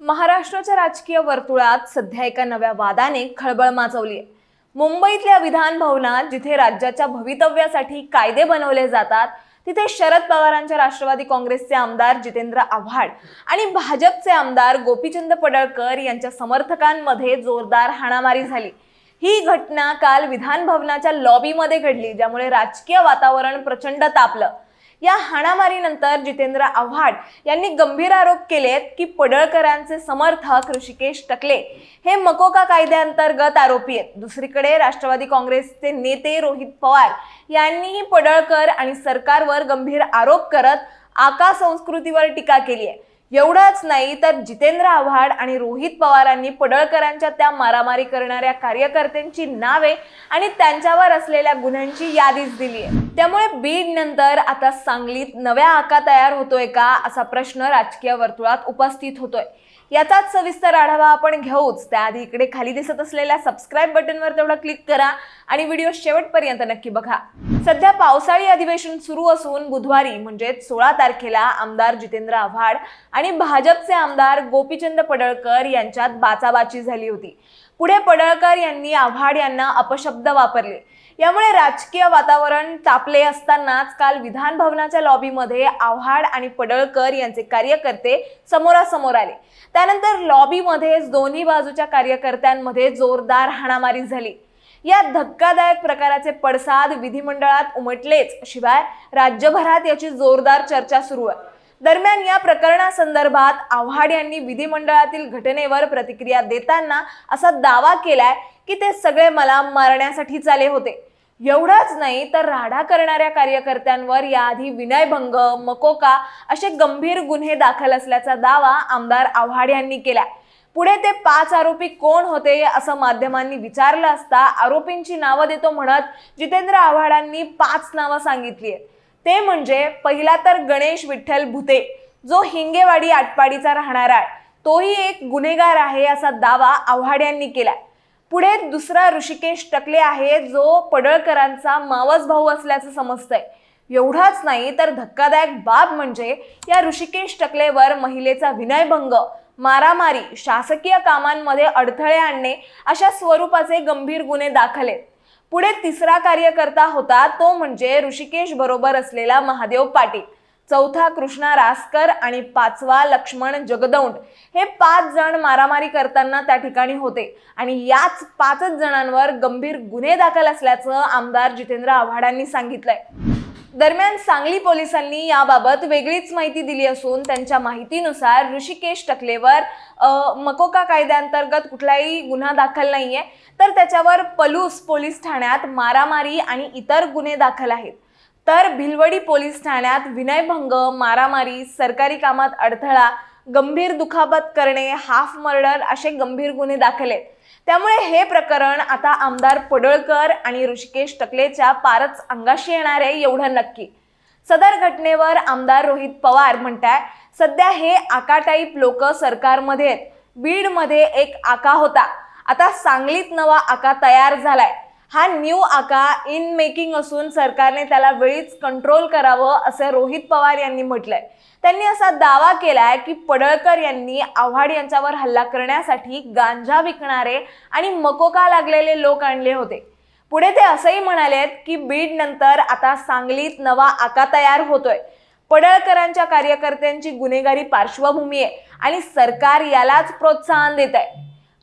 महाराष्ट्राच्या राजकीय वर्तुळात सध्या एका नव्या वादाने खळबळ माजवली आहे मुंबईतल्या विधान भवनात जिथे राज्याच्या भवितव्यासाठी कायदे बनवले जातात तिथे शरद पवारांच्या राष्ट्रवादी काँग्रेसचे आमदार जितेंद्र आव्हाड आणि भाजपचे आमदार गोपीचंद पडळकर यांच्या समर्थकांमध्ये जोरदार हाणामारी झाली. ही घटना काल विधान भवनाच्या लॉबीमध्ये घडली ज्यामुळे राजकीय वातावरण प्रचंड तापलं. या हाणामारीनंतर जितेंद्र आव्हाड यांनी गंभीर आरोप केलेत की पडळकरांचे समर्थक ऋषिकेश टकले. हे मकोका कायद्याअंतर्गत आरोपी आहेत. दुसरीकडे राष्ट्रवादी काँग्रेसचे नेते रोहित पवार यांनीही पडळकर आणि सरकारवर गंभीर आरोप करत आका संस्कृतीवर टीका केली आहे. एवढंच नाही तर जितेंद्र आव्हाड आणि रोहित पवारांनी पडळकरांच्या त्या मारामारी करणाऱ्या कार्यकर्त्यांची नावे आणि त्यांच्यावर असलेल्या गुन्ह्यांची यादीच दिली आहे. त्यामुळे बीड नंतर आता सांगलीत नव्या आका तयार होतोय का असा प्रश्न राजकीय वर्तुळात उपस्थित होतोय. याचाच सविस्तर आढावा आपण घेऊच. त्याआधी इकडे खाली दिसत असलेल्या सबस्क्राईब बटनवर तेवढा क्लिक करा आणि व्हिडिओ शेवटपर्यंत नक्की बघा. सध्या पावसाळी अधिवेशन सुरू असून बुधवारी म्हणजेच सोळा तारखेला आमदार जितेंद्र आव्हाड आणि भाजपचे आमदार गोपीचंद पडळकर यांच्यात बाचाबाची झाली होती. पुढे पडळकर यांनी आव्हाड यांना अपशब्द वापरले. यामुळे राजकीय वातावरण तापले असतानाच काल विधान भवनाच्या लॉबीमध्ये आव्हाड आणि पडळकर यांचे कार्यकर्ते समोरासमोर आले. त्यानंतर लॉबीमध्येच दोन्ही बाजूच्या कार्यकर्त्यांमध्ये जोरदार हाणामारी झाली. या धक्कादायक प्रकाराचे पडसाद विधिमंडळात उमटलेच. शिवाय राज्यभरात याची जोरदार चर्चा सुरू आहे. दरम्यान या प्रकरणासंदर्भात आव्हाड यांनी विधिमंडळातील घटनेवर प्रतिक्रिया देताना असा दावा केलाय की ते सगळे मला मारण्यासाठी चाले होते. एवढंच नाही तर राडा करणाऱ्या कार्यकर्त्यांवर याआधी विनयभंग मकोका असे गंभीर गुन्हे दाखल असल्याचा दावा आमदार आव्हाड यांनी केला पुढे ते पाच आरोपी कोण होते असं माध्यमांनी विचारलं असता आरोपींची नावं देतो म्हणत जितेंद्र आव्हाडांनी पाच नावं सांगितली आहेत. ते म्हणजे पहिला तर गणेश विठ्ठल भुते जो हिंगेवाडी आटपाडीचा राहणारा आहे. तोही एक गुन्हेगार आहे असा दावा आव्हाड यांनी केलाय. पुढे दुसरा ऋषिकेश टकले आहे जो पडळकरांचा मावस भाऊ असल्याचं समजतंय. एवढाच नाही तर धक्कादायक बाब म्हणजे या ऋषिकेश टकलेवर महिलेचा विनयभंग मारामारी शासकीय कामांमध्ये अडथळे आणणे अशा स्वरूपाचे गंभीर गुन्हे दाखल आहेत पुढे तिसरा कार्यकर्ता होता तो म्हणजे ऋषिकेश बरोबर असलेला महादेव पाटील. चौथा कृष्णा रासकर आणि पाचवा लक्ष्मण जगदौंड. हे पाच जण मारामारी करताना त्या ठिकाणी होते. आणि याच पाचच जणांवर गंभीर गुन्हे दाखल असल्याचं आमदार जितेंद्र आव्हाडांनी सांगितलंय. दरम्यान सांगली पोलिसांनी याबाबत वेगळीच माहिती दिली असून त्यांच्या माहितीनुसार ऋषिकेश टकलेवर मकोका कायद्याअंतर्गत कुठलाही गुन्हा दाखल नाहीये. तर त्याच्यावर पलूस पोलीस ठाण्यात मारामारी आणि इतर गुन्हे दाखल आहेत. तर भिलवडी पोलीस ठाण्यात विनयभंग मारामारी सरकारी कामात अडथळा गंभीर दुखापत करणे हाफ मर्डर असे गंभीर गुन्हे दाखल आहेत. त्यामुळे हे प्रकरण आता आमदार पडळकर आणि ऋषिकेश टकलेच्या पारच अंगाशी येणार आहे एवढं नक्की. सदर घटनेवर आमदार रोहित पवार म्हणताय सध्या हे आका टाईप लोक सरकारमध्ये आहेत. बीडमध्ये एक आका होता. आता सांगलीत नवा आका तयार झालाय. हा न्यू आका इन मेकिंग असून सरकारने त्याला वेळीच कंट्रोल करावं असं रोहित पवार यांनी म्हटलंय. त्यांनी असा दावा केलाय की पडळकर यांनी आव्हाड यांच्यावर हल्ला करण्यासाठी गांजा विकणारे आणि मकोका लागलेले लोक आणले होते. पुढे ते असंही म्हणालेत की बीड नंतर आता सांगलीत नवा आका तयार होतोय. पडळकरांच्या कार्यकर्त्यांची गुन्हेगारी पार्श्वभूमी आहे आणि सरकार यालाच प्रोत्साहन देत आहे